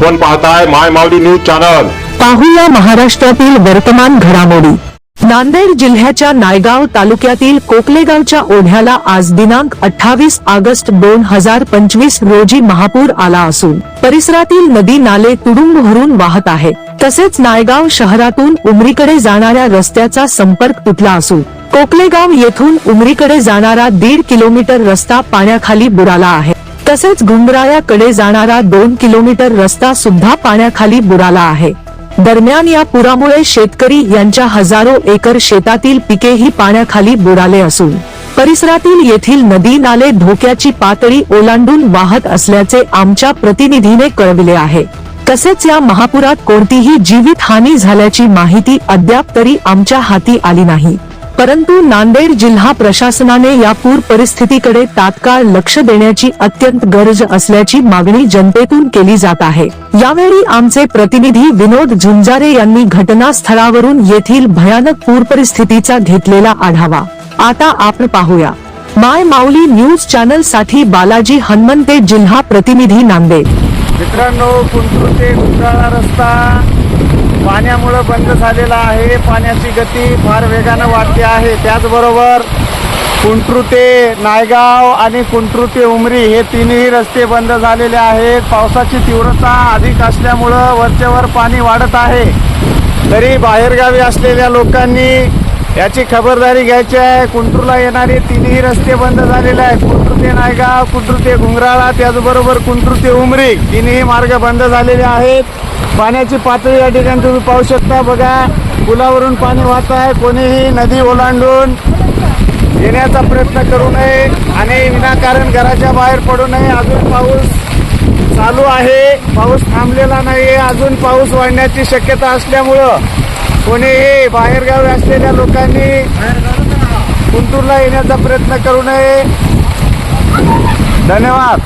आपण पाहताय माय Mauli news channel. पाहूया महाराष्ट्रातील वर्तमान घडामोडी. नांदेड जिल्ह्याच्या नायगाव तालुक्यातील कोकलेगावच्या ओढ्याला आज दिनांक अठ्ठावीस ऑगस्ट दोन हजार पंचवीस रोजी महापूर आला असून परिसरातील नदी नाले तुडुंब भरून वाहत आहे. तसेच नायगाव शहरातून उमरीकडे जाणाऱ्या रस्त्याचा संपर्क तुटला असून कोकलेगाव येथून उमरीकडे जाणारा दीड किलोमीटर रस्ता पाण्याखाली बुडाला आहे. तसेच गुंगराळ्याकडे जाणारा दोन किलोमीटर रस्ता सुद्धा पाण्याखाली बुडाला आहे. दरम्यान या पुरामुळे शेतकरी यांच्या हजारो एकर शेतातील पिकेही पाण्याखाली बुडाले असून परिसरातील येथील नदी नाले धोक्याची पातळी ओलांडून वाहत असल्याचे आमच्या प्रतिनिधीने कळविले आहे. तसेच या महापुरात कोणतीही जीवित हानी झाल्याची माहिती अद्याप तरी आमच्या हाती आली नाही. परंतु नांदेड जिल्हा प्रशासनाने या पूर परिस्थितीकडे तात्काळ लक्ष देण्याची अत्यंत गरज असल्याची मागणी जनतेतून केली जात आहे. यावेळी आमचे प्रतिनिधी विनोद झुंजारे यांनी घटनास्थळावरून येथील भयानक पूर परिस्थितीचा घेतलेला आढावा. आता आपण पाहूया. माय माऊली न्यूज चॅनलसाठी बालाजी हनुमंते जिल्हा प्रतिनिधी नांदेड. मित्रांनो कुंटूर ते रस्ता पाण्यामुळं बंद झालेला आहे. पाण्याची गती फार वेगानं वाढते आहे. त्याचबरोबर कुंट्रू ते नायगाव आणि कुंट्रू ते उमरी हे तिन्ही रस्ते बंद झालेले आहेत. पावसाची तीव्रता अधिक असल्यामुळं वरच्यावर पाणी वाढत आहे. तरी बाहेरगावी असलेल्या लोकांनी याची खबरदारी घ्यायची आहे. कुंटूरला येणारे तिन्ही रस्ते बंद झालेले आहेत. कुंटूर ते नायगाव कुंटूर ते घुंगराळा त्याचबरोबर कुंटूर ते उमरी. तिन्ही मार्ग बंद झालेले आहेत. पाण्याची पातळी या ठिकाणी तुम्ही पाहू शकता. बघा पुलावरून पाणी वाहत आहे. कोणीही नदी ओलांडून येण्याचा प्रयत्न करू नये आणि विनाकारण घराच्या बाहेर पडू नये. अजून पाऊस चालू आहे. पाऊस थांबलेला नाही अजून पाऊस वाढण्याची शक्यता असल्यामुळं कोणीही बाहेरगावी असलेल्या लोकांनी गुंटूरला येण्याचा प्रयत्न करू नये. धन्यवाद.